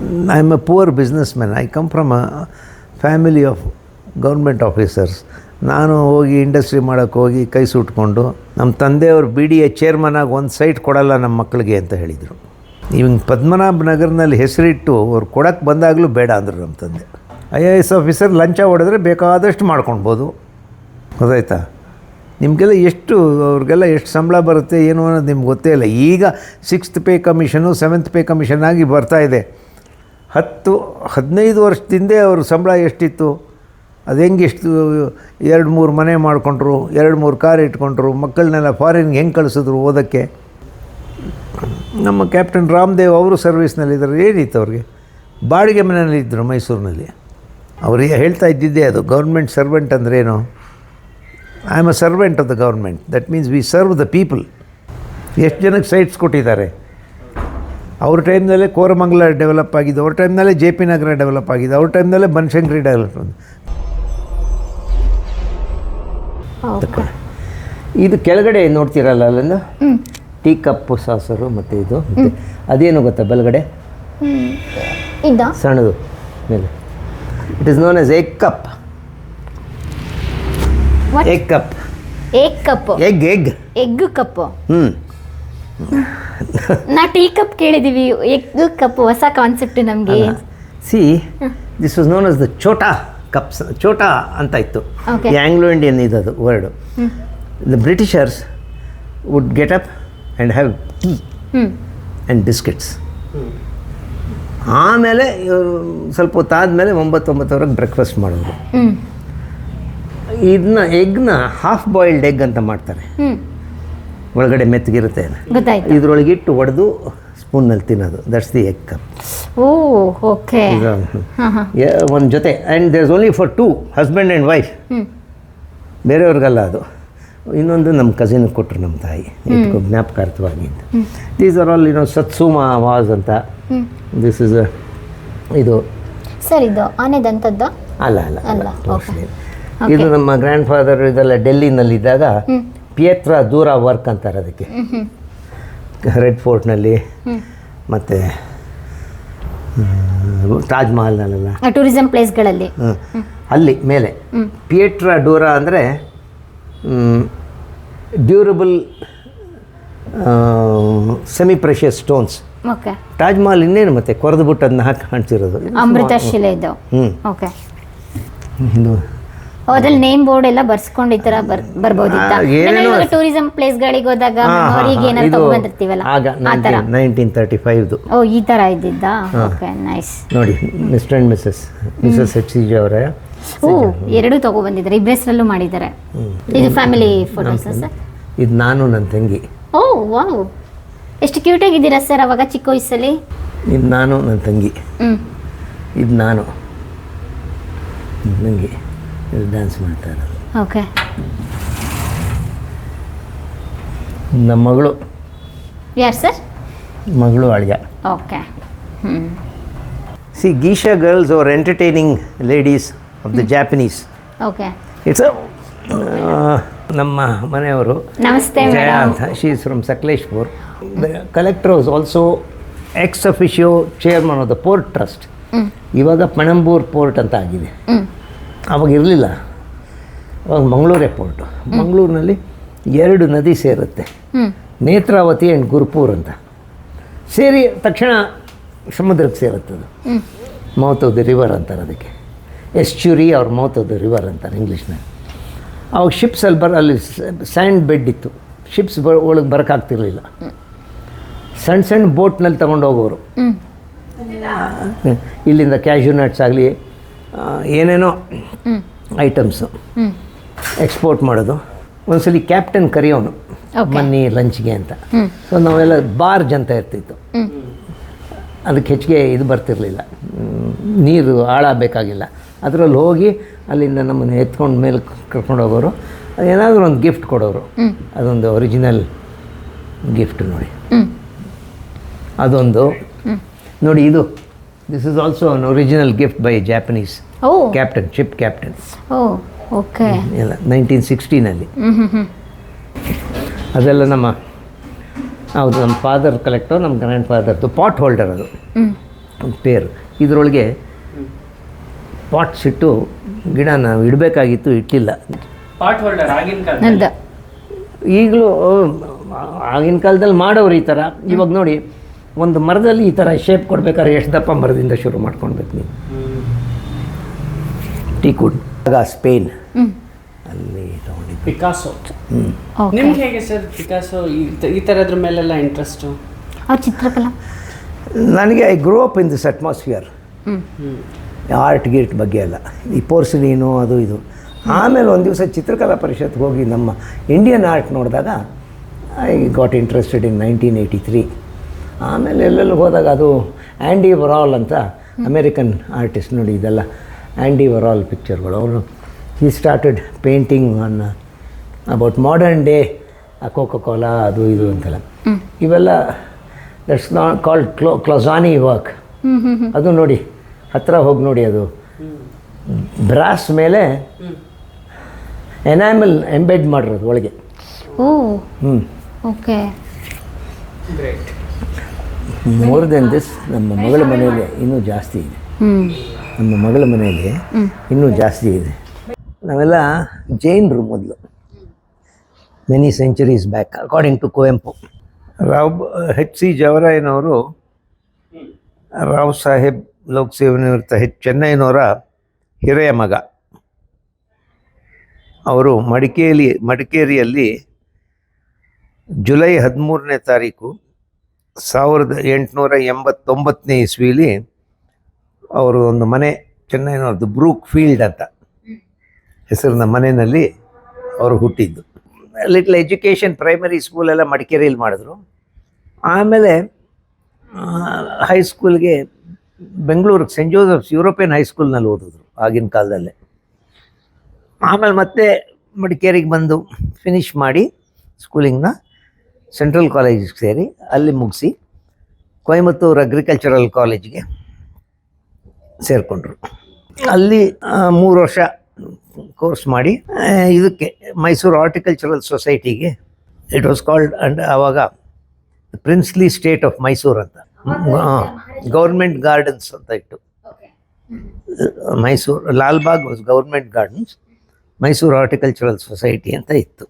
Am a business man I come from a family of government officers ನಾನು ಹೋಗಿ industry ಮಾಡೋಕ್ಕೆ ಹೋಗಿ ಕೈ ಸುಟ್ಕೊಂಡು ನಮ್ಮ ತಂದೆಯವರು ಬಿ ಡಿ ಎ ಚೇರ್ಮನಾಗಿ ಒಂದು ಸೈಟ್ ಕೊಡಲ್ಲ ನಮ್ಮ ಮಕ್ಕಳಿಗೆ ಅಂತ ಹೇಳಿದರು. ಇವಾಗ ಪದ್ಮನಾಭ ನಗರ್ನಲ್ಲಿ ಹೆಸರಿಟ್ಟು ಅವ್ರು ಕೊಡೋಕ್ಕೆ ಬಂದಾಗಲೂ ಬೇಡ ಅಂದರು ನಮ್ಮ ತಂದೆ. ಐ ಎ ಎಸ್ ಆಫೀಸರ್ ಲಂಚ ಹೊಡೆದ್ರೆ ಬೇಕಾದಷ್ಟು ಮಾಡ್ಕೊಳ್ಬೋದು ಗೊತ್ತಾಯ್ತಾ? ನಿಮಗೆಲ್ಲ ಎಷ್ಟು, ಅವ್ರಿಗೆಲ್ಲ ಎಷ್ಟು ಸಂಬಳ ಬರುತ್ತೆ ಏನು ಅನ್ನೋದು ನಿಮ್ಗೆ ಗೊತ್ತೇ ಇಲ್ಲ. ಈಗ sixth pay commission seventh pay commission ಆಗಿ ಬರ್ತಾ ಇದೆ. ಹತ್ತು, ಹದಿನೈದು ವರ್ಷದಿಂದೆ ಅವ್ರ ಸಂಬಳ ಎಷ್ಟಿತ್ತು? ಅದು ಹೆಂಗೆ ಎಷ್ಟು ಎರಡು ಮೂರು ಮನೆ ಮಾಡಿಕೊಂಡ್ರು, ಎರಡು ಮೂರು ಕಾರ್ ಇಟ್ಕೊಂಡ್ರು, ಮಕ್ಕಳನ್ನೆಲ್ಲ ಫಾರಿನ್ಗೆ ಹೆಂಗೆ ಕಳಿಸಿದ್ರು ಓದೋಕ್ಕೆ? ನಮ್ಮ ಕ್ಯಾಪ್ಟನ್ ರಾಮದೇವ್ ಅವರು ಸರ್ವಿಸ್ನಲ್ಲಿದ್ದಾರೆ ಏನಿತ್ತು ಅವ್ರಿಗೆ? ಬಾಡಿಗೆ ಮನೆಯಲ್ಲಿ ಇದ್ದರು ಮೈಸೂರಿನಲ್ಲಿ. ಅವರಿಗೆ ಹೇಳ್ತಾ ಇದ್ದಿದ್ದೇ ಅದು ಗೌರ್ಮೆಂಟ್ ಸರ್ವೆಂಟ್ ಅಂದ್ರೇನು I am a servant of the government that means we serve the people ಎಷ್ಟು ಜನಕ್ಕೆ ಸೈಟ್ಸ್ ಕೊಟ್ಟಿದ್ದಾರೆ? ಅವ್ರ ಟೈಮ್ನಲ್ಲೇ ಕೋರಮಂಗಲ ಡೆವಲಪ್ ಆಗಿದೆ. ಅವ್ರ ಟೈಮ್ನಲ್ಲೇ ಜೆ ಪಿ ನಗರ ಡೆವಲಪ್ ಆಗಿದೆ. ಅವ್ರ ಟೈಮ್ನಲ್ಲೇ ಬನಶಂಕರಿ ಡೆವಲಪ್ ಆಗಿದೆ. ಇದು ಕೆಳಗಡೆ ನೋಡ್ತೀರಲ್ಲ ಅಲ್ಲಿಂದ? ಟೀ ಕಪ್ಪು ಸಾಸರು ಮತ್ತು ಇದು ಅದೇನು ಗೊತ್ತಾ ಬಲಗಡೆ ಸಣ್ಣದು ಮೇಲೆ. It is known as egg cup? Egg cup egg cup egg cup egg egg egg ನಾ ಟೀ ಕಪ್ ಕೇಳಿದೀವಿ ಎಗ್ ಕಪ್ ಹೊಸ ಕಾನ್ಸೆಪ್ಟ್ ನಮಗೆ. See this was known as the Chhota cups ಚೋಟಾ ಅಂತ ಇತ್ತು. ಆಂಗ್ಲೋ ಇಂಡಿಯನ್ ಇದದು word the Britishers would get up and have tea and biscuits ಆಮೇಲೆ ಇವ್ರು ಸ್ವಲ್ಪ ಹೊತ್ತಾದಮೇಲೆ ಒಂಬತ್ತೊಂಬತ್ತುವರೆಗೆ ಬ್ರೇಕ್ಫಾಸ್ಟ್ ಮಾಡೋದು. ಇದನ್ನ ಎಗ್ನ ಹಾಫ್ ಬಾಯ್ಲ್ಡ್ ಎಗ್ ಅಂತ ಮಾಡ್ತಾರೆ. ಒಳಗಡೆ ಮೆತ್ತಗಿರುತ್ತೆ ಗೊತ್ತಾಯ್ತು. ಇದ್ರೊಳಗೆ ಇಟ್ಟು ಒಡೆದು ಸ್ಪೂನಲ್ಲಿ ತಿನ್ನೋದು. That's the egg cup oh okay. ಒಂದು ಜೊತೆ. And there is only for two husband and wife ಬೇರೆಯವ್ರಿಗಲ್ಲ ಅದು. ಇನ್ನೊಂದು ನಮ್ಮ ಕಸಿನ್ ಕೊಟ್ಟರು ನಮ್ಮ ತಾಯಿ. ಇಟ್ಕೊ ಜ್ಞಾಪಕಾರ್ಥವಾಗಿ ಅಂತ. ದೀಸ್ ಆರ್ ಆಲ್ ಇನ್ನೊಂದು ಸತ್ಸುಮ ವಾಸ್ ಅಂತ. ದಿಸ್ ಇಸ್ ಇದು ಸರ್ ಇದು ಆನೆದಂಥದ್ದು ಅಲ್ಲ ಅಲ್ಲ ಅಲ್ಲ. ಇದು ನಮ್ಮ ಗ್ರ್ಯಾಂಡ್ ಫಾದರ್ ಇದೆಲ್ಲ ಡೆಲ್ಲಿನಲ್ಲಿದ್ದಾಗ. ಪಿಯತ್ರ ದೂರ ವರ್ಕ್ ಅಂತಾರೆ ಅದಕ್ಕೆ. ರೆಡ್ ಫೋರ್ಟ್ನಲ್ಲಿ ಮತ್ತು ತಾಜ್ ಮಹಲ್ನಲ್ಲೆಲ್ಲ ಟೂರಿಸಂ ಪ್ಲೇಸ್ಗಳಲ್ಲಿ ಹ್ಞೂ ಅಲ್ಲಿ ಮೇಲೆ. ಪಿಯೇಟ್ರ ಡೂರ ಅಂದರೆ durable semi precious stones okay Taj Mahal ಇನ್ನೇನು ಮತ್ತೆ ಕೊರೆದು ಬಿಟ್ಟು ಅದನ್ನ ಹಾಕಿ ಕಾಣ್ತಿರೋದು. ಅಮೃತ ಶಿಲೆ ಇದು. ಹ್ಞೂ ಓಕೆ ಇದು ಅದ್ರಲ್ಲಿ ನೇಮ್ ಬೋರ್ಡ್ ಎಲ್ಲ ಬರ್ಸ್ಕೊಂಡು ಈ ತರ ಬರ್ ಬರ್ಬೋದಿತ್ತ? ಟೂರಿಸಂ ಪ್ಲೇಸ್ ಗಳಿಗೆ ಹೋದಾಗ ಅವ್ರಿಗೆ ಏನಾದ್ರು ತಗೊಂಡಿರ್ತೀವಲ್ಲ ಆಗ ನೈನ್ಟೀನ್ ತರ್ಟಿ ಫೈವ್ದು ಓ ಈ ತರ ಇದ್ದಿದ್ದ? ಓಕೆ ನೈಸ್ ನೋಡಿ Mr and Mrs Mrs H C G ಅವರ. ಓ ಎರಡು ತಗೊ ಬಂದಿದ್ದಾರೆ ಇಬ್ಬರಲ್ಲೂ ಮಾಡಿದ್ದಾರೆ. ಇದು ಫ್ಯಾಮಿಲಿ ಫೋಟೋಸ್ ಸರ್? ಇದು ನಾನು ನನ್ನ ತಂಗಿ. Oh wow. ಎಷ್ಟು ಕ್ಯೂಟ್ ಆಗಿದ್ದೀರಾ ಸರ್ ಅವಾಗ ಚಿಕ್ಕ ವಯಸ್ಸಲ್ಲಿ? ಇದು ನಾನು ನನ್ನ ತಂಗಿ. ಇದು ನಾನು ಇದು ಡ್ಯಾನ್ಸ್ ಮಾಡ್ತಾರೆ ಓಕೆ ನಮ್ಮ ಮಗಳು. ಯಾರು ಸರ್ ಮಗಳು ಅಳಿಯ. Okay see geisha girls are entertaining ladies of the Japanese okay it's ನಮ್ಮ ಮನೆಯವರು ನಮಸ್ತೆ she is from Sakleshpur collector was also ex officio chairman of the port trust ಇವಾಗ ಪಣಂಬೂರ್ ಪೋರ್ಟ್ ಅಂತ ಆಗಿದೆ. ಅವಾಗ ಇರಲಿಲ್ಲ. ಅವಾಗ ಮಂಗಳೂರು ಏರ್ಪೋರ್ಟು ಮಂಗಳೂರಿನಲ್ಲಿ ಎರಡು ನದಿ ಸೇರುತ್ತೆ. ನೇತ್ರಾವತಿ ಆ್ಯಂಡ್ ಗುರುಪೂರ್ ಅಂತ. ಸೇರಿ ತಕ್ಷಣ ಸಮುದ್ರಕ್ಕೆ ಸೇರುತ್ತೆ ಅದು. ಮೌತ್ ಆಫ್ ದ ರಿವರ್ ಅಂತಾರೆ ಅದಕ್ಕೆ. ಎಸ್ಚುರಿ ಅವ್ರ ಮೌತ್ ಆಫ್ ದ ರಿವರ್ ಅಂತಾರೆ ಇಂಗ್ಲೀಷ್ನಲ್ಲಿ ಅವಾಗ ಶಿಪ್ಸಲ್ಲಿ ಬರ ಅಲ್ಲಿ ಸ್ಯಾಂಡ್ ಬೆಡ್ ಇತ್ತು. ಶಿಪ್ಸ್ ಬ ಒಳಗೆ ಬರೋಕ್ಕಾಗ್ತಿರ್ಲಿಲ್ಲ ಸಣ್ಣ ಸಣ್ಣ ಬೋಟ್ನಲ್ಲಿ ತಗೊಂಡು ಹೋಗೋರು ಇಲ್ಲಿಂದ ಕ್ಯಾಶ್ಯೂ ನಟ್ಸ್ ಆಗಲಿ ಏನೇನೋ ಐಟಮ್ಸು ಎಕ್ಸ್ಪೋರ್ಟ್ ಮಾಡೋದು. ಒಂದ್ಸಲಿ ಕ್ಯಾಪ್ಟನ್ ಕರೆಯೋನು ಮನ್ನಿ ಬನ್ನಿ ಲಂಚ್ಗೆ ಅಂತ ಸೊ ನಾವೆಲ್ಲ ಬಾರ್ಜ್ ಅಂತ ಇರ್ತಿತ್ತು. ಅದಕ್ಕೆ ಹೆಚ್ಚಿಗೆ ಇದು ಬರ್ತಿರಲಿಲ್ಲ. ನೀರು ಆಳ ಬೇಕಾಗಿಲ್ಲ ಅದರಲ್ಲಿ ಹೋಗಿ ಅಲ್ಲಿಂದ ನಮ್ಮನ್ನು ಎತ್ಕೊಂಡು ಮೇಲೆ ಕರ್ಕೊಂಡು ಹೋಗೋರು. ಏನಾದರೂ ಒಂದು ಗಿಫ್ಟ್ ಕೊಡೋರು. ಅದೊಂದು ಒರಿಜಿನಲ್ ಗಿಫ್ಟ್ ನೋಡಿ. ಅದೊಂದು. ನೋಡಿ ಇದು. This is also an original gift by Japanese oh captain ship captain oh okay ಇಲ್ಲ ನೈನ್ಟೀನ್ ಸಿಕ್ಸ್ಟೀನಲ್ಲಿ ಅದೆಲ್ಲ ನಮ್ಮ ಹೌದು ನಮ್ಮ ಫಾದರ್ ಕಲೆಕ್ಟು ನಮ್ಮ ಗ್ರ್ಯಾಂಡ್ ಫಾದರ್ದು ಪಾಟ್ ಹೋಲ್ಡರ್ ಅದು. ಪೇರ್ ಇದರೊಳಗೆ ಪಾಟ್ಸ್ ಇಟ್ಟು ಗಿಡ ನಾವು ಇಡಬೇಕಾಗಿತ್ತು ಇಟ್ಟಿಲ್ಲ. ಪಾಟ್ ಹೋಲ್ಡರ್ ಆಗಿನ ಈಗಲೂ ಆಗಿನ ಕಾಲದಲ್ಲಿ ಮಾಡೋರು ಈ ಥರ. ಇವಾಗ ನೋಡಿ ಒಂದು ಮರದಲ್ಲಿ ಈ ಥರ ಶೇಪ್ ಕೊಡಬೇಕಾದ್ರೆ ಎಷ್ಟು ದಪ್ಪ ಮರದಿಂದ ಶುರು ಮಾಡ್ಕೊಳ್ಬೇಕು ನೀವು? ಟೀಕುಡ್ ಆಗ ಸ್ಪೇನ್ ಅಲ್ಲಿ ತಗೊಂಡಿದ್ದು. ಪಿಕಾಸೋ ನಿಮ್ಗೆ ಹೇಗೆ ಸರ್ ಪಿಕಾಸೋ ಈ ಥರದ್ರ ಮೇಲೆಲ್ಲ ಇಂಟ್ರೆಸ್ಟು ಆ ಚಿತ್ರಕಲಾ? ನನಗೆ I grow up in this atmosphere art ಗೀರ್ಟ್ ಬಗ್ಗೆ ಎಲ್ಲ. ಈ ಪೋರ್ಸಿಲೀನು ಅದು ಇದು. ಆಮೇಲೆ ಒಂದು ದಿವಸ ಚಿತ್ರಕಲಾ ಪರಿಷತ್ಗೆ ಹೋಗಿ ನಮ್ಮ ಇಂಡಿಯನ್ ಆರ್ಟ್ ನೋಡಿದಾಗ I got interested in nineteen eighty three ಆಮೇಲೆ ಎಲ್ಲೆಲ್ಲಿ ಹೋದಾಗ ಅದು ಆ್ಯಂಡಿ ವರಾಲ್ ಅಂತ ಅಮೇರಿಕನ್ ಆರ್ಟಿಸ್ಟ್ ನೋಡಿ ಇದೆಲ್ಲ ಆ್ಯಂಡಿ ವರಾಲ್ ಪಿಕ್ಚರ್ಗಳು. ಅವರು he started painting on about modern day Coca Cola ಅದು ಇದು ಅಂತೆಲ್ಲ. ಇವೆಲ್ಲ ದಟ್ಸ್ ನಾಟ್ ಕಾಲ್ಡ್ ಕ್ಲೋ ಕ್ಲೊಸಾನಿ ವರ್ಕ್ ಅದು ನೋಡಿ ಹತ್ತಿರ ಹೋಗಿ ನೋಡಿ ಅದು. ಬ್ರಾಸ್ ಮೇಲೆ ಎನಾಮಲ್ ಎಂಬೆಡ್ ಮಾಡಿರೋದು ಒಳಗೆ. ಓ. ಹ್ಞೂ okay great more then this ನಮ್ಮ ಮಗಳ ಮನೆಯಲ್ಲಿ ಇನ್ನೂ ಜಾಸ್ತಿ ಇದೆ. ನಮ್ಮ ಮಗಳ ಮನೆಯಲ್ಲಿ ಇನ್ನೂ ಜಾಸ್ತಿ ಇದೆ. ನಾವೆಲ್ಲ ಜೈನರು ಮೊದಲು. Many centuries back according to Kuvempu Rao H C ಜವರಾಯನವರು Rao Saheb ಲೋಕ ನಿವೃತ್ತ ಹೆಚ್ ಚೆನ್ನೈನವರ ಹಿರಿಯ ಮಗ. ಅವರು ಮಡಿಕೇರಿ ಮಡಿಕೇರಿಯಲ್ಲಿ ಜುಲೈ ಹದಿಮೂರನೇ ತಾರೀಕು ಸಾವಿರದ ಎಂಟುನೂರ ಎಂಬತ್ತೊಂಬತ್ತನೇ ಇಸ್ವಿಲಿ ಅವರು ಒಂದು ಮನೆ ಚೆನ್ನೈನವ್ರದ್ದು ಬ್ರೂಕ್ ಫೀಲ್ಡ್ ಅಂತ. ಹೆಸರಿನ ಮನೆಯಲ್ಲಿ ಅವರು ಹುಟ್ಟಿದ್ದು. ಲಿಟ್ಲ್ ಎಜುಕೇಷನ್ ಪ್ರೈಮರಿ ಸ್ಕೂಲೆಲ್ಲ ಮಡಿಕೇರಿಯಲ್ಲಿ ಮಾಡಿದ್ರು. ಆಮೇಲೆ ಹೈಸ್ಕೂಲ್ಗೆ ಬೆಂಗಳೂರಿಗೆ ಸೆಂಟ್ ಜೋಸಫ್ಸ್ ಯುರೋಪಿಯನ್ ಹೈಸ್ಕೂಲ್ನಲ್ಲಿ ಓದಿದ್ರು ಆಗಿನ ಕಾಲದಲ್ಲೇ. ಆಮೇಲೆ ಮತ್ತೆ ಮಡಿಕೇರಿಗೆ ಬಂದು ಫಿನಿಷ್ ಮಾಡಿ ಸ್ಕೂಲಿಂಗ್ನ ಸೆಂಟ್ರಲ್ ಕಾಲೇಜಿಗೆ ಸೇರಿ ಅಲ್ಲಿ ಮುಗಿಸಿ ಕೊಯಮತ್ತೂರು ಅಗ್ರಿಕಲ್ಚರಲ್ ಕಾಲೇಜಿಗೆ ಸೇರಿಕೊಂಡ್ರು. ಅಲ್ಲಿ ಮೂರು ವರ್ಷ ಕೋರ್ಸ್ ಮಾಡಿ ಇದಕ್ಕೆ ಮೈಸೂರು ಆರ್ಟಿಕಲ್ಚರಲ್ ಸೊಸೈಟಿಗೆ ಇಟ್ ವಾಸ್ ಕಾಲ್ಡ್ ಅಂಡ್ ಆವಾಗ ಪ್ರಿನ್ಸ್ಲಿ ಸ್ಟೇಟ್ ಆಫ್ ಮೈಸೂರು ಅಂತ ಗೌರ್ಮೆಂಟ್ ಗಾರ್ಡನ್ಸ್ ಅಂತ ಇಟ್ಟು Mysore Lalbagh was government gardens Mysore horticultural society ಅಂತ ಇತ್ತು.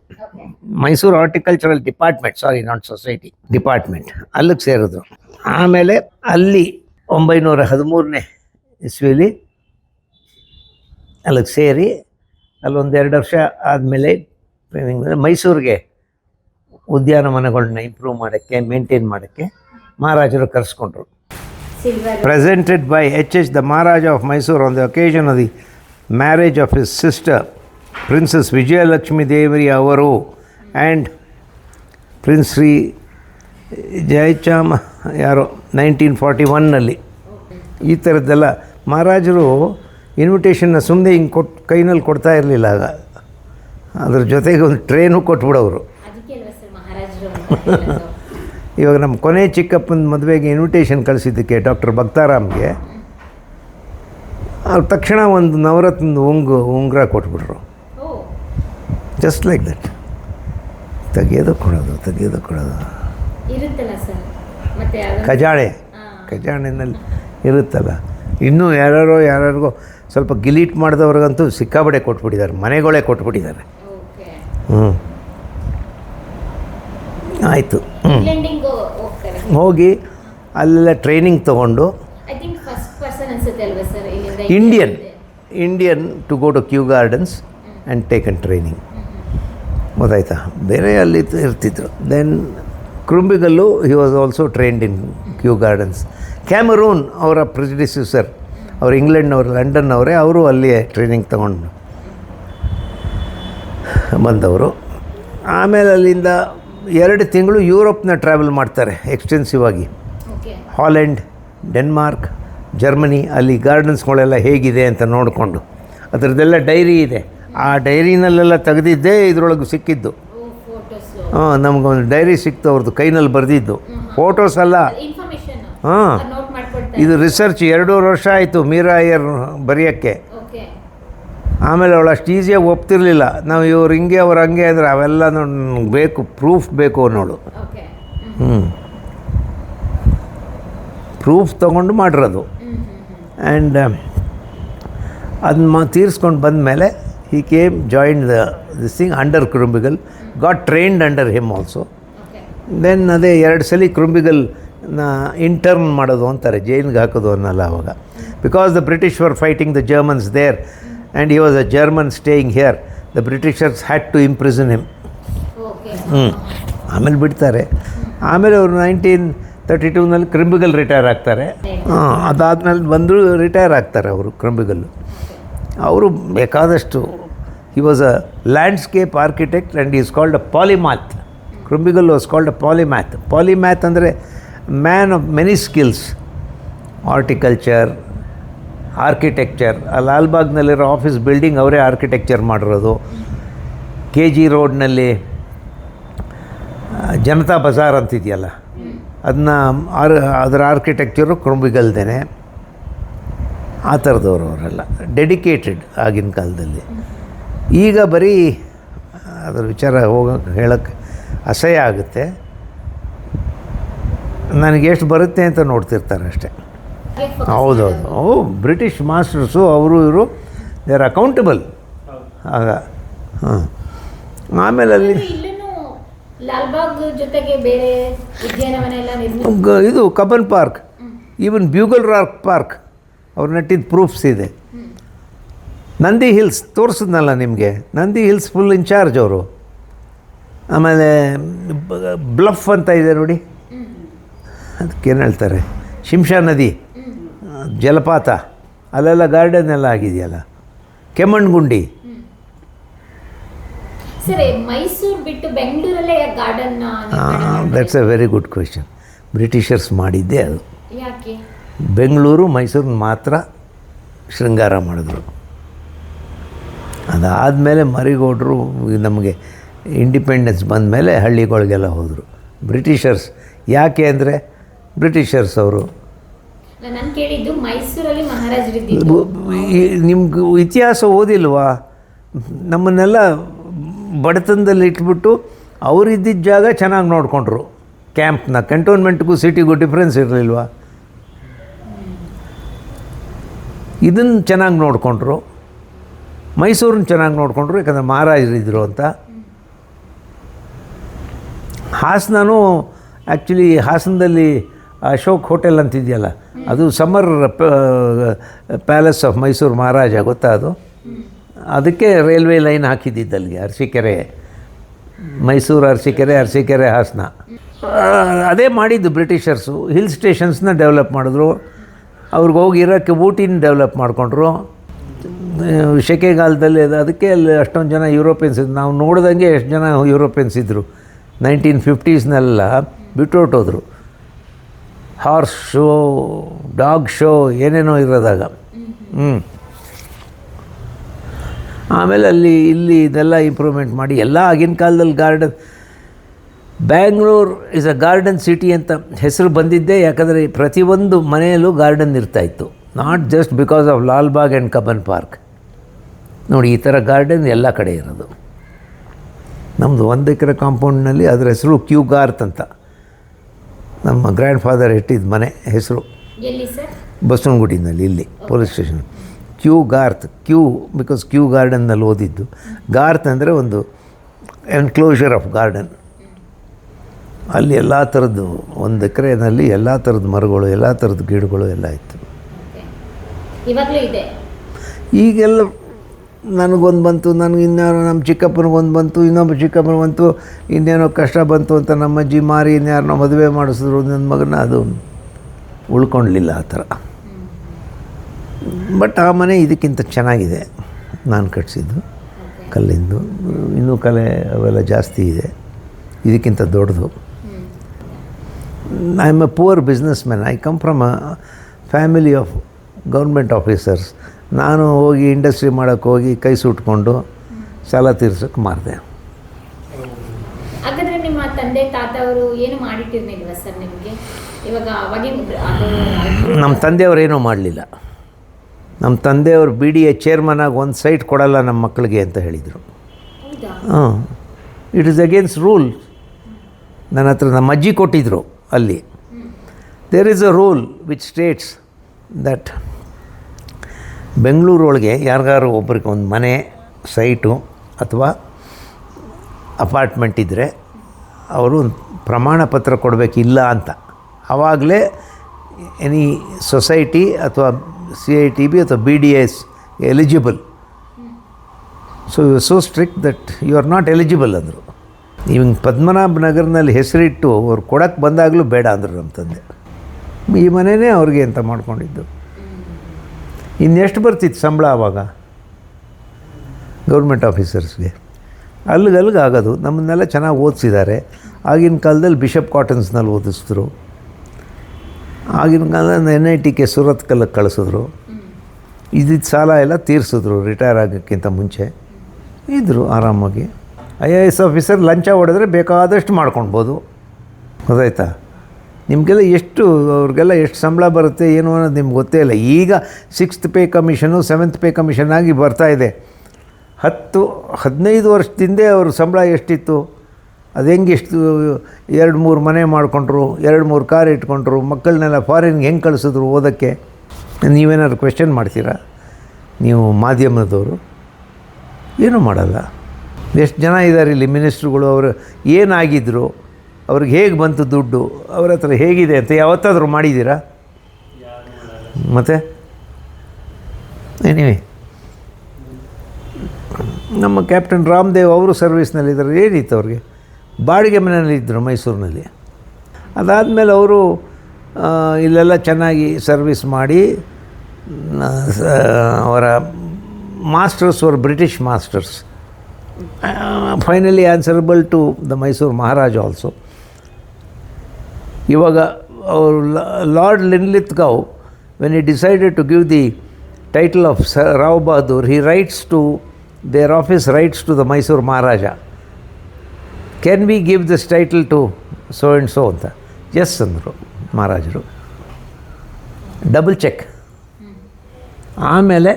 Mysore horticultural department sorry not society department ಅಲ್ಲಿಗೆ ಸೇರಿದ್ರು. ಆಮೇಲೆ ಅಲ್ಲಿ ಒಂಬೈನೂರ ಹದಿಮೂರನೇ ಇಸ್ವಿಲಿ ಅಲ್ಲಿಗೆ ಸೇರಿ ಅಲ್ಲೊಂದು ಎರಡು ವರ್ಷ ಆದಮೇಲೆ ಮೈಸೂರಿಗೆ ಉದ್ಯಾನವನಗಳನ್ನ ಇಂಪ್ರೂವ್ ಮಾಡೋಕ್ಕೆ ಮೇಂಟೈನ್ ಮಾಡೋಕ್ಕೆ ಮಹಾರಾಜರು ಕರೆಸ್ಕೊಂಡ್ರು. Presented by H H the Maharaja of Mysore on the occasion of the marriage of his sister, Princess Vijayalakshmi ದೇವರಿ ಅವರು ಆ್ಯಂಡ್ ಪ್ರಿನ್ಸ್ ಶ್ರೀ ಜಯಚಾಮ ಯಾರೋ ನೈನ್ಟೀನ್ ಫಾರ್ಟಿ ಒನ್ನಲ್ಲಿ ಈ ಥರದ್ದೆಲ್ಲ ಮಹಾರಾಜರು ಇನ್ವಿಟೇಷನ್ನ ಸುಮ್ಮನೆ ಹಿಂಗೆ ಕೊಟ್ಟು ಕೈನಲ್ಲಿ ಕೊಡ್ತಾ ಇರಲಿಲ್ಲ ಆಗ. ಅದ್ರ ಜೊತೆಗೆ ಒಂದು ಟ್ರೈನು ಕೊಟ್ಬಿಡೋರು. ಇವಾಗ ನಮ್ಮ ಕೊನೆ ಚಿಕ್ಕಪ್ಪನ ಮದುವೆಗೆ ಇನ್ವಿಟೇಷನ್ ಕಳಿಸಿದ್ದಕ್ಕೆ ಡಾಕ್ಟರ್ ಭಕ್ತಾರಾಮ್ಗೆ ಅವ್ರು ತಕ್ಷಣ ಒಂದು ನವರತ್ನದ ಉಂಗು ಉಂಗುರ ಕೊಟ್ಬಿಟ್ರು. ಜಸ್ಟ್ ಲೈಕ್ ದಟ್ ತೆಗೆಯೋದು ಕೊಡೋದು ತೆಗೆಯೋದು ಕೊಡೋದು. ಖಜಾಳೆ ಖಜಾಣೆನಲ್ಲಿ ಇರುತ್ತಲ್ಲ. ಇನ್ನೂ ಯಾರ್ಯಾರೋ ಯಾರ್ಯಾರಿಗೋ ಸ್ವಲ್ಪ ಗಿಲೀಟ್ ಮಾಡಿದವ್ರಿಗಂತೂ ಸಿಕ್ಕಾಬಡೆ ಕೊಟ್ಬಿಟ್ಟಿದ್ದಾರೆ. ಮನೆಗಳೇ ಕೊಟ್ಬಿಟ್ಟಿದ್ದಾರೆ. ಹ್ಞೂ ಆಯಿತು. ಹೋಗಿ ಅಲ್ಲೆಲ್ಲ ಟ್ರೈನಿಂಗ್ ತೊಗೊಂಡು Indian Indian to go to Kew gardens and taken training ಗೊತ್ತಾಯ್ತಾ? ಬೇರೆ ಅಲ್ಲಿ ಇರ್ತಿದ್ರು. Then Krumbiegel he was also trained in Kew gardens Cameron ಅವರ ಪ್ರಿಜಿಡಿಸ್ಯೂಸರ್ ಅವರು ಇಂಗ್ಲೆಂಡ್ನವರು ಲಂಡನ್ನವರೇ ಅವರು ಅಲ್ಲಿಯೇ ಟ್ರೈನಿಂಗ್ ತಗೊಂಡು ಬಂದವರು. ಆಮೇಲೆ ಅಲ್ಲಿಂದ ಎರಡು ತಿಂಗಳು ಯುರೋಪ್ನ ಟ್ರಾವೆಲ್ ಮಾಡ್ತಾರೆ ಎಕ್ಸ್ಟೆನ್ಸಿವ್ ಆಗಿ. ಹಾಲೆಂಡ್ ಡೆನ್ಮಾರ್ಕ್ ಜರ್ಮನಿ ಅಲ್ಲಿ ಗಾರ್ಡನ್ಸ್ಗಳೆಲ್ಲ ಹೇಗಿದೆ ಅಂತ ನೋಡಿಕೊಂಡು. ಅದರದ್ದೆಲ್ಲ ಡೈರಿ ಇದೆ. ಆ ಡೈರಿನಲ್ಲೆಲ್ಲ ತೆಗೆದಿದ್ದೇ ಇದರೊಳಗೆ ಸಿಕ್ಕಿದ್ದು. ಹಾಂ ನಮಗೊಂದು ಡೈರಿ ಸಿಕ್ತು ಅವ್ರದ್ದು ಕೈನಲ್ಲಿ ಬರೆದಿದ್ದು. ಫೋಟೋಸ್ ಅಲ್ಲ. ಹಾಂ. ಇದು ರಿಸರ್ಚ್ ಎರಡೂವರೆ ವರ್ಷ ಆಯಿತು ಮೀರಾ ಅಯ್ಯರ್ ಬರೆಯೋಕ್ಕೆ. ಆಮೇಲೆ ಅವಳು ಅಷ್ಟು ಈಸಿಯಾಗಿ ಒಪ್ತಿರ್ಲಿಲ್ಲ. ನಾವು ಇವ್ರು ಹಿಂಗೆ ಅವ್ರು ಹಂಗೆ ಅಂದರೆ ಅವೆಲ್ಲ ನನ್ಗೆ ಬೇಕು ಪ್ರೂಫ್ ಬೇಕು ಅನ್ನೋಳು. ಓಕೆ ಹ್ಞೂ ಪ್ರೂಫ್ ತೊಗೊಂಡು ಮಾಡಿರೋದು. ಆ್ಯಂಡ್ ಅದನ್ನ ಮಾ ತೀರಿಸ್ಕೊಂಡು ಬಂದಮೇಲೆ he came join the this thing under Krumbigal, got trained under him also then ಅದೇ ಎರಡು ಸಲ ಕ್ರುಂಬಿಗಲ್ ಇಂಟರ್ನ್ ಮಾಡೋದು ಅಂತಾರೆ ಜೈನ್ಗೆ ಹಾಕೋದು ಅನ್ನಲ್ಲ ಅವಾಗ. Because the British were fighting the Germans there and he was a German staying here the Britishers had to imprison him. ಹ್ಞೂ ಆಮೇಲೆ ಬಿಡ್ತಾರೆ. ಆಮೇಲೆ ಅವರು ನೈನ್ಟೀನ್ ತರ್ಟಿ ಟೂನಲ್ಲಿ ಕ್ರಿಂಬಿಗಲ್ ರಿಟೈರ್ ಆಗ್ತಾರೆ. ಹಾಂ ಅದಾದ್ಮೇಲೆ ಬಂದರೂ ರಿಟೈರ್ ಆಗ್ತಾರೆ ಅವರು ಕ್ರಿಂಬಿಗಲ್ಲು ಅವರು ಬೇಕಾದಷ್ಟು he was a landscape architect and is called a polymath Krumbiegel was called a polymath polymath ಅಂದರೆ man of many skills horticulture architecture ಆ ಲಾಲ್ಬಾಗ್ನಲ್ಲಿರೋ ಆಫೀಸ್ ಬಿಲ್ಡಿಂಗ್ ಅವರೇ ಆರ್ಕಿಟೆಕ್ಚರ್ ಮಾಡಿರೋದು. ಕೆ ಜಿ ರೋಡ್ನಲ್ಲಿ ಜನತಾ ಬಜಾರ್ ಅಂತಿದೆಯಲ್ಲ? ಅದನ್ನ ಆರ್ ಅದರ ಆರ್ಕಿಟೆಕ್ಚರು ಕ್ರೊಂಬಿಗಲ್ದೇನೆ ಆ ಥರದವರು ಅವರೆಲ್ಲ. ಡೆಡಿಕೇಟೆಡ್ ಆಗಿನ ಕಾಲದಲ್ಲಿ. ಈಗ ಬರೀ ಅದರ ವಿಚಾರ ಹೋಗೋಕ್ಕೆ ಹೇಳೋಕ್ಕೆ ಅಸಹ್ಯ ಆಗುತ್ತೆ. ನನಗೆ ಎಷ್ಟು ಬರುತ್ತೆ ಅಂತ ನೋಡ್ತಿರ್ತಾರೆ ಅಷ್ಟೇ. ಹೌದೌದು. ಓ ಬ್ರಿಟಿಷ್ ಮಾಸ್ಟರ್ಸು ಅವರು ಇವರು ದೇ ಆರ್ ಅಕೌಂಟಬಲ್ ಆಗ ಹಾಂ ಆಮೇಲೆ ಅಲ್ಲಿ ಇದು Cubbon park. Even bugle rock park ಅವ್ರು ನೆಟ್ಟಿದ್ದು ಪ್ರೂಫ್ಸ್ ಇದೆ. ನಂದಿ ಹಿಲ್ಸ್ ತೋರಿಸಿದ್ನಲ್ಲ ನಿಮಗೆ? ನಂದಿ ಹಿಲ್ಸ್ ಫುಲ್ ಇನ್ಚಾರ್ಜ್ ಅವರು. ಆಮೇಲೆ ಬ್ಲಫ್ ಅಂತ ಇದೆ ನೋಡಿ. ಅದಕ್ಕೇನು ಹೇಳ್ತಾರೆ? ಶಿಂಷಾ ನದಿ ಜಲಪಾತ ಅಲ್ಲೆಲ್ಲ ಗಾರ್ಡನ್ ಎಲ್ಲ ಆಗಿದೆಯಲ್ಲ. ಕೆಮ್ಮಣ್ಗುಂಡಿ ಸರಿ ಮೈಸೂರು ಬಿಟ್ಟು ಬೆಂಗಳೂರಲ್ಲೇ garden that's a very good question Britishers ಮಾಡಿದ್ದೇ ಅದು. ಬೆಂಗಳೂರು ಮೈಸೂರಿನ ಮಾತ್ರ ಶೃಂಗಾರ ಮಾಡಿದ್ರು. ಅದಾದಮೇಲೆ ಮರಿಗೌಡರು ನಮಗೆ ಇಂಡಿಪೆಂಡೆನ್ಸ್ ಬಂದ ಮೇಲೆ ಹಳ್ಳಿಗಳಿಗೆಲ್ಲ ಹೋದರು. ಬ್ರಿಟಿಷರ್ಸ್ ಯಾಕೆ ಅಂದರೆ ಬ್ರಿಟಿಷರ್ಸ್ ಅವರು ನಿಮ್ಗೆ ಇತಿಹಾಸ ಓದಿಲ್ವಾ? ನಮ್ಮನ್ನೆಲ್ಲ ಬಡತನದಲ್ಲಿ ಇಟ್ಬಿಟ್ಟು ಅವರಿದ್ದಿದ್ದ ಜಾಗ ಚೆನ್ನಾಗಿ ನೋಡಿಕೊಂಡ್ರು. ಕ್ಯಾಂಪ್ನ ಕಂಟೋನ್ಮೆಂಟ್ಗೂ ಸಿಟಿಗೂ ಡಿಫ್ರೆನ್ಸ್ ಇರಲಿಲ್ವಾ? ಇದನ್ನು ಚೆನ್ನಾಗಿ ನೋಡಿಕೊಂಡ್ರು, ಮೈಸೂರನ್ನ ಚೆನ್ನಾಗಿ ನೋಡಿಕೊಂಡ್ರು, ಯಾಕಂದರೆ ಮಹಾರಾಜರಿದ್ದರು ಅಂತ. ಹಾಸನೂ ಆ್ಯಕ್ಚುಲಿ ಹಾಸನದಲ್ಲಿ ಅಶೋಕ್ ಹೋಟೆಲ್ ಅಂತಿದೆಯಲ್ಲ, ಅದು summer palace of Mysore Maharaja, ಗೊತ್ತಾ ಅದು? ಅದಕ್ಕೆ ರೈಲ್ವೆ ಲೈನ್ ಹಾಕಿದ್ದಿದ್ದು ಅಲ್ಲಿಗೆ, ಅರಸೀಕೆರೆ, ಮೈಸೂರು, ಅರಸೀಕೆರೆ ಅರಸೀಕೆರೆ, ಹಾಸನ. ಅದೇ ಮಾಡಿದ್ದು ಬ್ರಿಟಿಷರ್ಸು. ಹಿಲ್ ಸ್ಟೇಷನ್ಸ್ನ ಡೆವಲಪ್ ಮಾಡಿದ್ರು. ಅವ್ರಿಗೆ ಹೋಗಿರೋಕ್ಕೆ ಊಟಿನ ಡೆವಲಪ್ ಮಾಡಿಕೊಂಡ್ರು. ಶೆಕೆಗಾಲದಲ್ಲಿ ಅದು, ಅದಕ್ಕೆ ಅಲ್ಲಿ ಅಷ್ಟೊಂದು ಜನ ಯುರೋಪಿಯನ್ಸ್ ಇದ್ರು ನಾವು ನೋಡಿದಂಗೆ ಎಷ್ಟು ಜನ ಯುರೋಪಿಯನ್ಸ್ ಇದ್ದರು ನೈನ್ಟೀನ್ ಫಿಫ್ಟೀಸ್ನೆಲ್ಲ ಬಿಟ್ಟೊಟ್ಟೋದ್ರು ಹಾರ್ಸ್ ಶೋ ಡಾಗ್ ಶೋ ಏನೇನೋ ಇರೋದಾಗ. ಹ್ಞೂ ಆಮೇಲೆ ಅಲ್ಲಿ, ಇಲ್ಲಿ ಇದೆಲ್ಲ ಇಂಪ್ರೂವ್ಮೆಂಟ್ ಮಾಡಿ ಎಲ್ಲ ಆಗಿನ ಕಾಲದಲ್ಲಿ garden Bangalore is a garden city ಅಂತ ಹೆಸರು ಬಂದಿದ್ದೆ ಯಾಕಂದರೆ ಪ್ರತಿಯೊಂದು ಮನೆಯಲ್ಲೂ ಗಾರ್ಡನ್ ಇರ್ತಾಯಿತ್ತು not just because of Lalbagh and Cubbon park ನೋಡಿ ಈ ಥರ ಗಾರ್ಡನ್ ಎಲ್ಲ ಕಡೆ ಇರೋದು. ನಮ್ಮದು ಒಂದು ಎಕರೆ ಕಾಂಪೌಂಡ್ನಲ್ಲಿ ಅದರ ಹೆಸರು ಕ್ಯೂ ಗಾರ್ತ್ ಅಂತ. ನಮ್ಮ ಗ್ರ್ಯಾಂಡ್ ಫಾದರ್ ಇಟ್ಟಿದ್ದ ಮನೆ ಹೆಸರು ಬಸವನಗುಡಿನಲ್ಲಿ ಇಲ್ಲಿ police station Kew Garth Kew because Kew ಗಾರ್ಡನ್ನಲ್ಲಿ ಓದಿದ್ದು. ಗಾರ್ತ್ ಅಂದರೆ ಒಂದು ಎನ್ಕ್ಲೋಷರ್ ಆಫ್ ಗಾರ್ಡನ್ ಅಲ್ಲಿ ಎಲ್ಲ ಥರದ್ದು ಒಂದು ಎಕರೆನಲ್ಲಿ ಎಲ್ಲ ಥರದ ಮರಗಳು ಎಲ್ಲ ಥರದ ಗಿಡಗಳು ಎಲ್ಲ ಇತ್ತು. ಈಗೆಲ್ಲ ನನಗೊಂದು ಬಂತು ನನಗೆ ಇನ್ಯಾರೋ ನಮ್ಮ ಚಿಕ್ಕಪ್ಪನಿಗೊಂದು ಬಂತು ಇನ್ನೊಬ್ಬ ಚಿಕ್ಕಪ್ಪನಿಗೆ ಬಂತು ಇನ್ನೇನೋ ಕಷ್ಟ ಬಂತು ಅಂತ ನಮ್ಮ ಅಜ್ಜಿ ಮಾರಿ ಇನ್ಯಾರನ್ನೋ ಮದುವೆ ಮಾಡಿಸಿದ್ರು ನನ್ನ ಮಗನ ಅದು ಉಳ್ಕೊಳ್ಳಲಿಲ್ಲ ಆ ಥರ. ಬಟ್ ಆ ಮನೆ ಇದಕ್ಕಿಂತ ಚೆನ್ನಾಗಿದೆ ನಾನು ಕಟ್ಸಿದ್ದು ಕಲ್ಲಿಂದು. ಇನ್ನೂ ಕಲೆ ಅವೆಲ್ಲ ಜಾಸ್ತಿ ಇದೆ ಇದಕ್ಕಿಂತ ದೊಡ್ಡದು. A poor business man I come from a family of government officers ನಾನು ಹೋಗಿ ಇಂಡಸ್ಟ್ರಿ ಮಾಡೋಕ್ಕೆ ಹೋಗಿ ಕೈ ಸುಟ್ಕೊಂಡು ಸಾಲ ತೀರ್ಸೋಕ್ಕೆ ಮಾರಿದೆ ಹಾಗಾದ್ರೆ ನಿಮ್ಮ ತಂದೆ ತಾತ ಅವರು ಏನು ಮಾಡಿಟ್ಟಿರ್ಲಿಲ್ವಾ ಸರ್ ನಿಮಗೆ? ಇವಾಗ ಅವಾಗಿನ ಅದು ನಮ್ಮ ತಂದೆಯವರೇನೂ ಮಾಡಲಿಲ್ಲ. ನಮ್ಮ ತಂದೆಯವರು ಬಿ ಡಿ ಎ ಚೇರ್ಮನಾಗಿ ಒಂದು ಸೈಟ್ ಕೊಡಲ್ಲ ನಮ್ಮ ಮಕ್ಕಳಿಗೆ ಅಂತ ಹೇಳಿದರು. ಹಾಂ ಇಟ್ ಇಸ್ ಅಗೇನ್ಸ್ಟ್ ರೂಲ್ ನನ್ನ ಹತ್ರ ನಮ್ಮ ಅಜ್ಜಿ ಕೊಟ್ಟಿದ್ದರು ಅಲ್ಲಿ. There is a rule which states that ಬೆಂಗಳೂರೊಳಗೆ ಯಾರಿಗಾರು ಒಬ್ರಿಗೆ ಒಂದು ಮನೆ ಸೈಟು ಅಥವಾ ಅಪಾರ್ಟ್ಮೆಂಟ್ ಇದ್ದರೆ ಅವರು ಪ್ರಮಾಣ ಪತ್ರ ಕೊಡಬೇಕಿಲ್ಲ ಅಂತ. ಆವಾಗಲೇ ಎನಿ ಸೊಸೈಟಿ ಅಥವಾ ಸಿ ಐ ಟಿ ಬಿ ಅಥವಾ B D S eligible so you so strict that you are not eligible ಅಂದರು. ಇವಂಗೆ ಪದ್ಮನಾಭ ನಗರ್ನಲ್ಲಿ ಹೆಸರಿಟ್ಟು ಅವ್ರು ಕೊಡಕ್ಕೆ ಬಂದಾಗಲೂ ಬೇಡ ಅಂದರು ನಮ್ಮ ತಂದೆ. ಈ ಮನೆಯೇ ಅವ್ರಿಗೆ ಅಂತ ಮಾಡ್ಕೊಂಡಿದ್ದು. ಇನ್ನೆಷ್ಟು ಬರ್ತಿತ್ತು ಸಂಬಳ ಆವಾಗ ಗೌರ್ಮೆಂಟ್ ಆಫೀಸರ್ಸ್ಗೆ. ಅಲ್ಲಿಗಲ್ಲಿಗೆ ಆಗೋದು. ನಮ್ಮನ್ನೆಲ್ಲ ಚೆನ್ನಾಗಿ ಓದಿಸಿದ್ದಾರೆ. ಆಗಿನ ಕಾಲದಲ್ಲಿ ಬಿಷಪ್ ಕಾಟನ್ಸ್ನಲ್ಲಿ ಓದಿಸಿದ್ರು. ಆಗಿನ ಕಾಲದಲ್ಲಿ ಎನ್ ಐ ಟಿ ಕೆ ಸುರತ್ಕಲ್ಲಕ್ಕೆ ಕಳಿಸಿದ್ರು. ಇದ್ದಿದ್ದ ಸಾಲ ಎಲ್ಲ ತೀರಿಸಿದ್ರು ರಿಟೈರ್ ಆಗೋಕ್ಕಿಂತ ಮುಂಚೆ. ಇದ್ದರು ಆರಾಮಾಗಿ. ಐ ಎ ಎಸ್ ಆಫೀಸರ್ ಲಂಚ ಹೊಡೆದ್ರೆ ಬೇಕಾದಷ್ಟು ಮಾಡ್ಕೊಳ್ಬೋದು. ಗೊತ್ತಾಯ್ತಾ? ನಿಮಗೆಲ್ಲ ಎಷ್ಟು, ಅವ್ರಿಗೆಲ್ಲ ಎಷ್ಟು ಸಂಬಳ ಬರುತ್ತೆ ಏನು ಅನ್ನೋದು ನಿಮ್ಗೆ ಗೊತ್ತೇ ಇಲ್ಲ. ಈಗ sixth pay commission, seventh pay commission ಆಗಿ ಬರ್ತಾ ಇದೆ. ಹತ್ತು, ಹದಿನೈದು ವರ್ಷದಿಂದೆ ಅವ್ರ ಸಂಬಳ ಎಷ್ಟಿತ್ತು? ಅದು ಹೆಂಗೆ ಎಷ್ಟು ಎರಡು ಮೂರು ಮನೆ ಮಾಡಿಕೊಂಡ್ರು, ಎರಡು ಮೂರು ಕಾರ್ ಇಟ್ಕೊಂಡ್ರು, ಮಕ್ಕಳನ್ನೆಲ್ಲ ಫಾರಿನ್ಗೆ ಹೆಂಗೆ ಕಳಿಸಿದ್ರು ಓದೋಕ್ಕೆ? ನೀವೇನಾದ್ರು ಕ್ವೆಶನ್ ಮಾಡ್ತೀರಾ? ನೀವು ಮಾಧ್ಯಮದವರು? ಏನೂ ಮಾಡಲ್ಲ. ಎಷ್ಟು ಜನ ಇದ್ದಾರೆ ಇಲ್ಲಿ ಮಿನಿಸ್ಟ್ರುಗಳು, ಅವರು ಏನಾಗಿದ್ದರು ಅವ್ರಿಗೆ ಹೇಗೆ ಬಂತು ದುಡ್ಡು? ಅವ್ರ ಹತ್ರ ಹೇಗಿದೆ ಅಂತ ಯಾವತ್ತಾದರೂ ಮಾಡಿದ್ದೀರಾ? ಮತ್ತು? ಎನಿವೆ ನಮ್ಮ ಕ್ಯಾಪ್ಟನ್ ರಾಮದೇವ್ ಅವರು ಸರ್ವಿಸ್ನಲ್ಲಿದ್ದಾರೆ. ಏನಿತ್ತು ಅವ್ರಿಗೆ? ಬಾಡಿಗೆ ಮನೆಯಲ್ಲಿ ಇದ್ದರು ಮೈಸೂರಿನಲ್ಲಿ. ಅದಾದಮೇಲೆ ಅವರು ಇಲ್ಲೆಲ್ಲ ಚೆನ್ನಾಗಿ ಸರ್ವಿಸ್ ಮಾಡಿ ಅವರ ಮಾಸ್ಟರ್ಸ್ ಅವರು British masters finally answerable to the Mysore Maharaj also ಇವಾಗ ಅವರು Lord Linlithgow when he decided to give the title of the Rao Bahadur he writes to their office writes to the Mysore Maharaja can we give this title to so and so ಅಂತ. Yes ಅಂದರು ಮಹಾರಾಜರು. Double check ಆಮೇಲೆ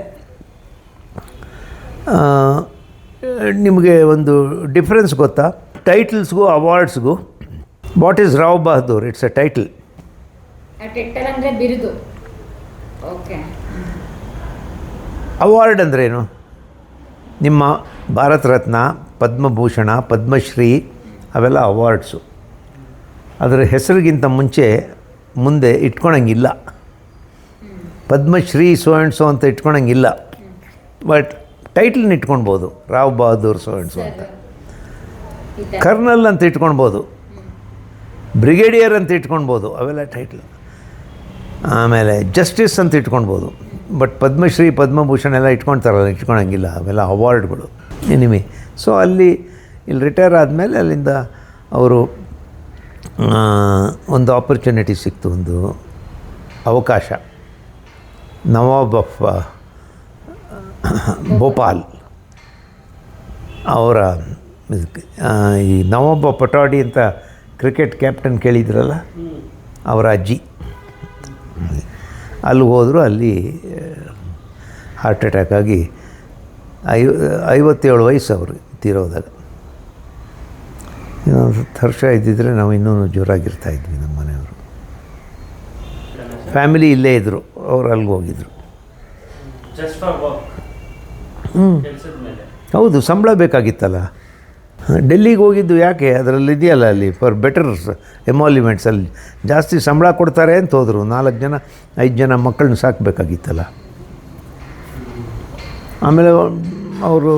ಆ, ನಿಮಗೆ ಒಂದು difference ಗೊತ್ತಾ? ಟೈಟಲ್ಸ್ಗೂ ಅವಾರ್ಡ್ಸ್ಗೂ what is Rao Bahadur it's a title award ಅಂದರೆ ಬಿರುದು. ಓಕೆ ಅವಾರ್ಡ್ ಅಂದ್ರೇನು? ನಿಮ್ಮ ಭಾರತ ರತ್ನ ಪದ್ಮಭೂಷಣ ಪದ್ಮಶ್ರೀ ಅವೆಲ್ಲ ಅವಾರ್ಡ್ಸು ಅದರ ಹೆಸರಿಗಿಂತ ಮುಂಚೆ ಮುಂದೆ ಇಟ್ಕೊಳಂಗಿಲ್ಲ. ಪದ್ಮಶ್ರೀ ಸೋ ಆ್ಯಂಡ್ ಸೋ ಅಂತ ಇಟ್ಕೊಳಂಗಿಲ್ಲ. ಬಟ್ ಟೈಟ್ಲನ್ನ ಇಟ್ಕೊಳ್ಬೋದು. ರಾವ್ ಬಹದ್ದೂರ್ ಸೋ ಅಂತ. ಕರ್ನಲ್ ಅಂತ ಇಟ್ಕೊಳ್ಬೋದು. ಬ್ರಿಗೇಡಿಯರ್ ಅಂತ ಇಟ್ಕೊಳ್ಬೋದು. ಅವೆಲ್ಲ ಟೈಟ್ಲ್ ಆಮೇಲೆ ಜಸ್ಟಿಸ್ ಅಂತ ಇಟ್ಕೊಳ್ಬೋದು. ಬಟ್ ಪದ್ಮಶ್ರೀ ಪದ್ಮಭೂಷಣ ಎಲ್ಲ ಇಟ್ಕೊಳ್ತಾರಲ್ಲ ಇಟ್ಕೊಳಂಗಿಲ್ಲ. ಅವೆಲ್ಲ ಅವಾರ್ಡ್ಗಳು. ಎನಿಮಿ ಸೊ ಅಲ್ಲಿ ಇಲ್ಲಿ ರಿಟೈರ್ ಆದಮೇಲೆ ಅಲ್ಲಿಂದ ಅವರು ಒಂದು ಆಪರ್ಚುನಿಟಿ ಸಿಕ್ತು ಒಂದು ಅವಕಾಶ. ನವಾಬ್ ಆಫ್ ಭೋಪಾಲ್ ಅವರ ಈ ನವೊಬ್ಬ ಪಟಾಡಿ ಅಂತ ಕ್ರಿಕೆಟ್ ಕ್ಯಾಪ್ಟನ್ ಕೇಳಿದ್ರಲ್ಲ? ಅವರ ಅಜ್ಜಿ. ಅಲ್ಲಿ ಹೋದರು, ಅಲ್ಲಿ ಹಾರ್ಟ್ ಅಟ್ಯಾಕ್ ಆಗಿ ಐ ಐವತ್ತೇಳು ವಯಸ್ಸು ಅವರು ತೀರೋದಾಗ ಇನ್ನೊಂದು ವರ್ಷ ಇದ್ದಿದ್ರೆ ನಾವು ಇನ್ನೂ ಜೋರಾಗಿರ್ತಾ ಇದ್ವಿ ನಮ್ಮ ಮನೆಯವರು. ಫ್ಯಾಮಿಲಿ ಇಲ್ಲೇ ಇದ್ದರು ಅವ್ರು ಅಲ್ಲಿಗೆ ಹೋಗಿದ್ರು ಜಸ್ಟ್ ಫಾರ್ ವರ್ಕ್ ಕೆಲಸದ ಮೇಲೆ ಹೌದು, ಸಂಬಳ ಬೇಕಾಗಿತ್ತಲ್ಲ. ಡೆಲ್ಲಿಗೆ ಹೋಗಿದ್ದು ಯಾಕೆ? ಅದರಲ್ಲಿ ಇದೆಯಲ್ಲ ಅಲ್ಲಿ ಫಾರ್ ಬೆಟರ್ ಎಮಾಲ್ಯುಮೆಂಟ್ಸ್ ಅಲ್ಲಿ ಜಾಸ್ತಿ ಸಂಬಳ ಕೊಡ್ತಾರೆ ಅಂತ ಹೋದರು. ನಾಲ್ಕು ಜನ, ಐದು ಜನ ಮಕ್ಕಳನ್ನ ಸಾಕಬೇಕಾಗಿತ್ತಲ್ಲ. ಆಮೇಲೆ ಅವರು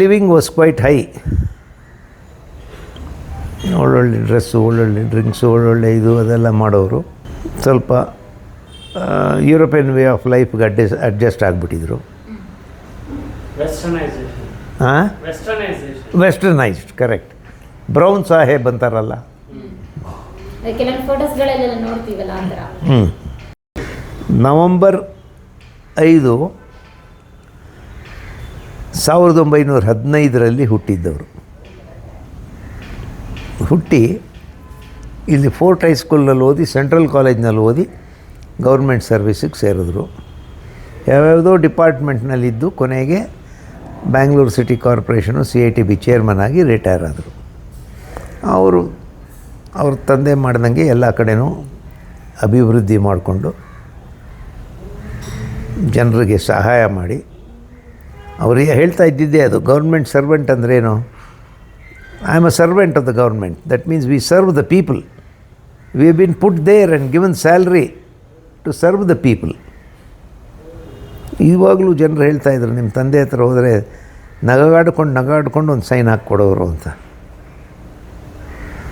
ಲಿವಿಂಗ್ ವಾಸ್ ಕ್ವೈಟ್ ಹೈ ಒಳ್ಳೊಳ್ಳೆ ಡ್ರೆಸ್ಸು ಒಳ್ಳೊಳ್ಳೆ ಡ್ರಿಂಕ್ಸು ಒಳ್ಳೊಳ್ಳೆ ಇದು ಅದೆಲ್ಲ ಮಾಡೋರು. ಸ್ವಲ್ಪ ಯುರೋಪಿಯನ್ ವೇ ಆಫ್ ಲೈಫ್ಗೆ ಅಡ್ಜಸ್ಟ್ ಅಡ್ಜಸ್ಟ್ ಆಗಿಬಿಟ್ಟಿದ್ರು. ಹಾಂ westernisation westernised correct brown sahib ಅಂತಾರಲ್ಲ ಹ್ಞೂ ನವಂಬರ್ ಐದು ಸಾವಿರದ ಒಂಬೈನೂರ ಹದಿನೈದರಲ್ಲಿ ಹುಟ್ಟಿದ್ದವರು. ಹುಟ್ಟಿ ಇಲ್ಲಿ ಫೋರ್ಟ್ ಹೈಸ್ಕೂಲ್ನಲ್ಲಿ ಓದಿ ಸೆಂಟ್ರಲ್ ಕಾಲೇಜ್ನಲ್ಲಿ ಓದಿ ಗೌರ್ಮೆಂಟ್ ಸರ್ವೀಸಿಗೆ ಸೇರಿದ್ರು. ಯಾವ್ಯಾವುದೋ ಡಿಪಾರ್ಟ್ಮೆಂಟ್ನಲ್ಲಿದ್ದು ಕೊನೆಗೆ Bangalore city corporation C I T B chairman ಆಗಿ ರಿಟೈರ್ ಆದರು. ಅವರು, ಅವ್ರ ತಂದೆ ಮಾಡ್ದಂಗೆ ಎಲ್ಲ ಕಡೆನೂ ಅಭಿವೃದ್ಧಿ ಮಾಡಿಕೊಂಡು ಜನರಿಗೆ ಸಹಾಯ ಮಾಡಿ. ಅವರಿಗೆ ಹೇಳ್ತಾ ಇದ್ದಿದ್ದೇ ಅದು ಗೌರ್ಮೆಂಟ್ ಸರ್ವೆಂಟ್ ಅಂದ್ರೇನು I am a servant of the government that means we serve the people we been put there and given salary to serve the people ಇವಾಗಲೂ ಜನರು ಹೇಳ್ತಾ ಇದ್ರು ನಿಮ್ಮ ತಂದೆ ಹತ್ರ ಹೋದರೆ ನಗಾಡ್ಕೊಂಡು ನಗಾಡ್ಕೊಂಡು ಒಂದು ಸೈನ್ ಹಾಕ್ಕೊಡೋರು ಅಂತ.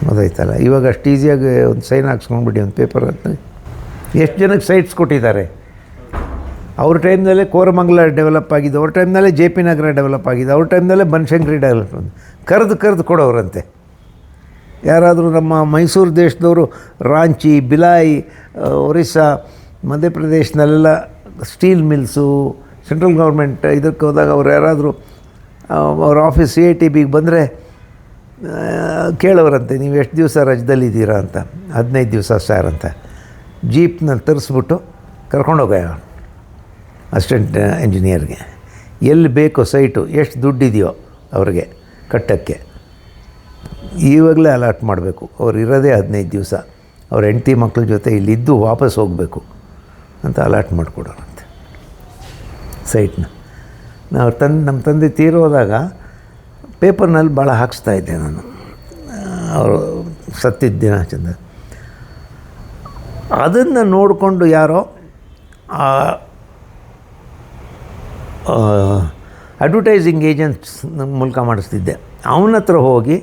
ಗೊತ್ತಾಯ್ತಲ್ಲ ಇವಾಗ ಅಷ್ಟು ಈಸಿಯಾಗಿ ಒಂದು ಸೈನ್ ಹಾಕ್ಸ್ಕೊಂಡ್ಬಿಡಿ ಒಂದು ಪೇಪರ್ ಅಂತ. ಎಷ್ಟು ಜನಕ್ಕೆ ಸೈಟ್ಸ್ ಕೊಟ್ಟಿದ್ದಾರೆ? ಅವ್ರ ಟೈಮ್ನಲ್ಲೇ ಕೋರಮಂಗಲ ಡೆವಲಪ್ ಆಗಿದೆ, ಅವ್ರ ಟೈಮ್ನಲ್ಲೇ ಜೆ ಪಿ ನಗರ ಡೆವಲಪ್ ಆಗಿದೆ, ಅವ್ರ ಟೈಮ್ನಲ್ಲೇ ಬನಶಂಕರಿ ಡೆವಲಪ್ ಕರೆದು ಕರೆದು ಕೊಡೋರಂತೆ. ಯಾರಾದರೂ ನಮ್ಮ ಮೈಸೂರು ದೇಶದವರು ರಾಂಚಿ, ಬಿಲಾಯಿ, ಒರಿಸ್ಸಾ, ಮಧ್ಯಪ್ರದೇಶನಲ್ಲೆಲ್ಲ ಸ್ಟೀಲ್ ಮಿಲ್ಸು, ಸೆಂಟ್ರಲ್ ಗೌರ್ಮೆಂಟ್, ಇದಕ್ಕೆ ಹೋದಾಗ ಅವ್ರು ಯಾರಾದರೂ ಅವ್ರ ಆಫೀಸ್ ಸಿ ಐ ಟಿ ಬಿಗೆ ಬಂದರೆ ಕೇಳೋರಂತೆ, ನೀವು ಎಷ್ಟು ದಿವಸ ರಜದಲ್ಲಿದ್ದೀರಾ ಅಂತ, ಹದಿನೈದು ದಿವಸ ಸರ್ ಅಂತ ಜೀಪ್ನ ತರಿಸ್ಬಿಟ್ಟು ಕರ್ಕೊಂಡೋಗ ಅಸಿಸ್ಟೆಂಟ್ ಇಂಜಿನಿಯರ್ಗೆ. ಎಲ್ಲಿ ಬೇಕೋ ಸೈಟು, ಎಷ್ಟು ದುಡ್ಡಿದೆಯೋ ಅವ್ರಿಗೆ, ಕಟ್ಟೋಕ್ಕೆ. ಈವಾಗಲೇ ಅಲಾಟ್ ಮಾಡಬೇಕು, ಅವ್ರು ಇರೋದೇ ಹದಿನೈದು ದಿವಸ, ಅವ್ರ ಹೆಂಡತಿ ಮಕ್ಕಳ ಜೊತೆ ಇಲ್ಲಿದ್ದು ವಾಪಸ್ ಹೋಗಬೇಕು ಅಂತ ಅಲಾಟ್ ಮಾಡಿಕೊಡೋರಂತೆ ಸೈಟ್ನ ನಾವು ತನ್ ನಮ್ಮ ತಂದೆ ತೀರೋದಾಗ ಪೇಪರ್ನಲ್ಲಿ ಭಾಳ ಹಾಕ್ಸ್ತಾ ಇದ್ದೆ ನಾನು. ಅವರು ಸತ್ತಿದ್ದ ದಿನ ಚಂದ ಅದನ್ನು ನೋಡಿಕೊಂಡು ಯಾರೋ ಅಡ್ವರ್ಟೈಸಿಂಗ್ ಏಜೆಂಟ್ಸ್ ಮೂಲಕ ಮಾಡಿಸ್ತಿದ್ದೆ. ಅವನ ಹತ್ರ ಹೋಗಿ,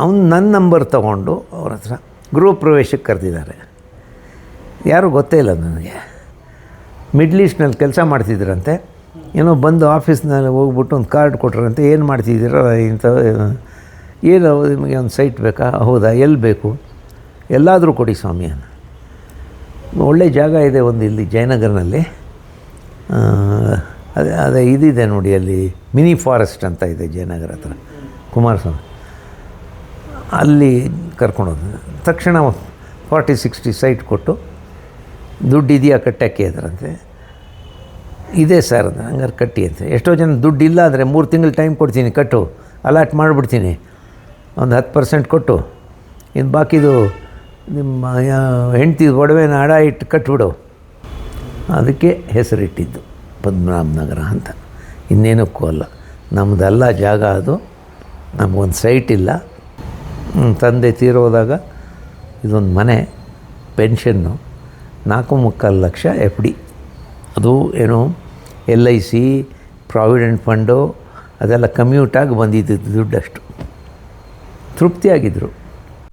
ಅವನು ನನ್ನ ನಂಬರ್ ತಗೊಂಡು ಅವ್ರ ಹತ್ರ ಗೃಹ ಪ್ರವೇಶಕ್ಕೆ ಕರೆದಿದ್ದಾರೆ. ಯಾರೂ ಗೊತ್ತೇ ಇಲ್ಲ ನನಗೆ. ಮಿಡ್ಲ್ ಈಸ್ಟ್ನಲ್ಲಿ ಕೆಲಸ ಮಾಡ್ತಿದ್ರಂತೆ. ಏನೋ ಬಂದು ಆಫೀಸ್ನಲ್ಲಿ ಹೋಗ್ಬಿಟ್ಟು ಒಂದು ಕಾರ್ಡ್ ಕೊಟ್ರಂತೆ, ಏನು ಮಾಡ್ತಿದ್ದೀರ ಇಂಥ, ಏನು ನಿಮಗೆ ಒಂದು ಸೈಟ್ ಬೇಕಾ? ಹೌದಾ? ಎಲ್ಲಿ ಬೇಕು? ಎಲ್ಲಾದರೂ ಕೊಡಿ ಸ್ವಾಮಿ ಅನ್ನ. ಒಳ್ಳೆ ಜಾಗ ಇದೆ ಒಂದು ಇಲ್ಲಿ ಜಯನಗರ್ನಲ್ಲಿ. ಅದೇ ಅದೇ ಇದಿದೆ ನೋಡಿ ಅಲ್ಲಿ, ಮಿನಿ ಫಾರೆಸ್ಟ್ ಅಂತ ಇದೆ ಜಯನಗರ ಹತ್ರ. ಕುಮಾರಸ್ವಾಮಿ. ಅಲ್ಲಿ ಕರ್ಕೊಂಡೋದ ತಕ್ಷಣ ಫಾರ್ಟಿ, ಸಿಕ್ಸ್ಟಿ ಸೈಟ್ ಕೊಟ್ಟು ದುಡ್ಡು ಇದೆಯಾ ಕಟ್ಟಕ್ಕೆ ಅದರಂತೆ. ಇದೆ ಸರ್ ಅದು ಹಂಗಾರೆ ಕಟ್ಟಿ ಅಂತ. ಎಷ್ಟೋ ಜನ ದುಡ್ಡು ಇಲ್ಲ ಅಂದರೆ ಮೂರು ತಿಂಗಳು ಟೈಮ್ ಕೊಡ್ತೀನಿ, ಕಟ್ಟು ಅಲಾಟ್ ಮಾಡಿಬಿಡ್ತೀನಿ. ಒಂದು ಹತ್ತು ಪರ್ಸೆಂಟ್ ಕೊಟ್ಟು. ಇನ್ನು ಬಾಕಿದು ನಿಮ್ಮ ಹೆಂಡ್ತಿ ಒಡವೆನ ಅಡ ಇಟ್ಟು ಕಟ್ಬಿಡು. ಅದಕ್ಕೆ ಹೆಸರಿಟ್ಟಿದ್ದು ನಗರ ಅಂತ. ಇನ್ನೇನಕ್ಕೂ ಅಲ್ಲ. ನಮ್ಮದಲ್ಲ ಜಾಗ ಅದು. ನಮಗೊಂದು ಸೈಟ್ ಇಲ್ಲ. ತಂದೆ ತೀರೋದಾಗ ಇದೊಂದು ಮನೆ ಪೆನ್ಷನ್ನು ನಾಲ್ಕು ಮುಕ್ಕಾಲು ಲಕ್ಷ ಎಫ್ ಡಿ. ಅದು ಏನು L I C provident fund ಅದೆಲ್ಲ ಕಮ್ಯೂಟಾಗಿ ಬಂದಿದ್ದು ದುಡ್ಡಷ್ಟು. ತೃಪ್ತಿಯಾಗಿದ್ದರು